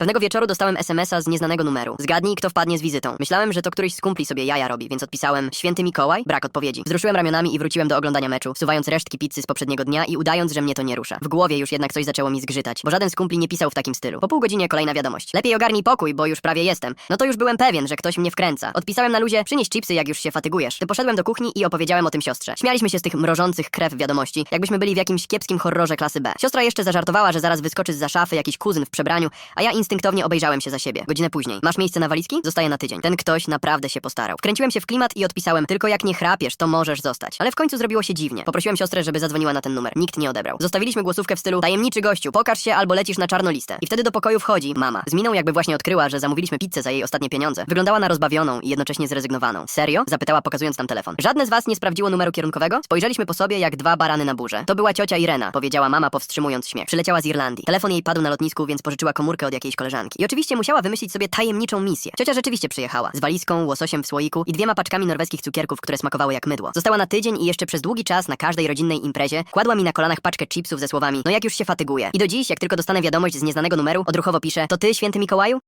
Pewnego wieczoru dostałem SMS-a z nieznanego numeru. Zgadnij, kto wpadnie z wizytą. Myślałem, że to któryś z kumpli sobie jaja robi, więc odpisałem Święty Mikołaj? Brak odpowiedzi. Wzruszyłem ramionami i wróciłem do oglądania meczu, wsuwając resztki pizzy z poprzedniego dnia i udając, że mnie to nie rusza. W głowie już jednak coś zaczęło mi zgrzytać, bo żaden z kumpli nie pisał w takim stylu. Po pół godzinie kolejna wiadomość. Lepiej ogarnij pokój, bo już prawie jestem. No to już byłem pewien, że ktoś mnie wkręca. Odpisałem na luzie, przynieś chipsy, jak już się fatygujesz. Ty poszedłem do kuchni i opowiedziałem o tym siostrze. Śmialiśmy się z tych mrożących krew wiadomości, jakbyśmy byli w jakimś kiepskim horrorze klasy B. Siostra jeszcze zażartowała, że zaraz wyskoczy z za szafy jakiś kuzyn w przebraniu, a ja instynktownie obejrzałem się za siebie. Godzinę później. Masz miejsce na walizki? Zostaję na tydzień. Ten ktoś naprawdę się postarał. Wkręciłem się w klimat i odpisałem, tylko jak nie chrapiesz, to możesz zostać. Ale w końcu zrobiło się dziwnie. Poprosiłem siostrę, żeby zadzwoniła na ten numer. Nikt nie odebrał. Zostawiliśmy głosówkę w stylu tajemniczy gościu, pokaż się albo lecisz na czarną listę. I wtedy do pokoju wchodzi mama. Z miną jakby właśnie odkryła, że zamówiliśmy pizzę za jej ostatnie pieniądze. Wyglądała na rozbawioną i jednocześnie zrezygnowaną. Serio? Zapytała pokazując nam telefon. Żadne z was nie sprawdziło numeru kierunkowego? Spojrzeliśmy po sobie jak dwa barany na burze. To była ciocia Irena, powiedziała mama powstrzymując śmiech. Przyleciała z Irlandii. Telefon jej padł na lotnisku, więc pożyczyła komórkę od jakiejś koleżanki. I oczywiście musiała wymyślić sobie tajemniczą misję. Ciocia rzeczywiście przyjechała. Z walizką, łososiem w słoiku i dwiema paczkami norweskich cukierków, które smakowały jak mydło. Została na tydzień i jeszcze przez długi czas na każdej rodzinnej imprezie kładła mi na kolanach paczkę chipsów ze słowami no jak już się fatyguje. I do dziś, jak tylko dostanę wiadomość z nieznanego numeru, odruchowo piszę to ty, święty Mikołaju?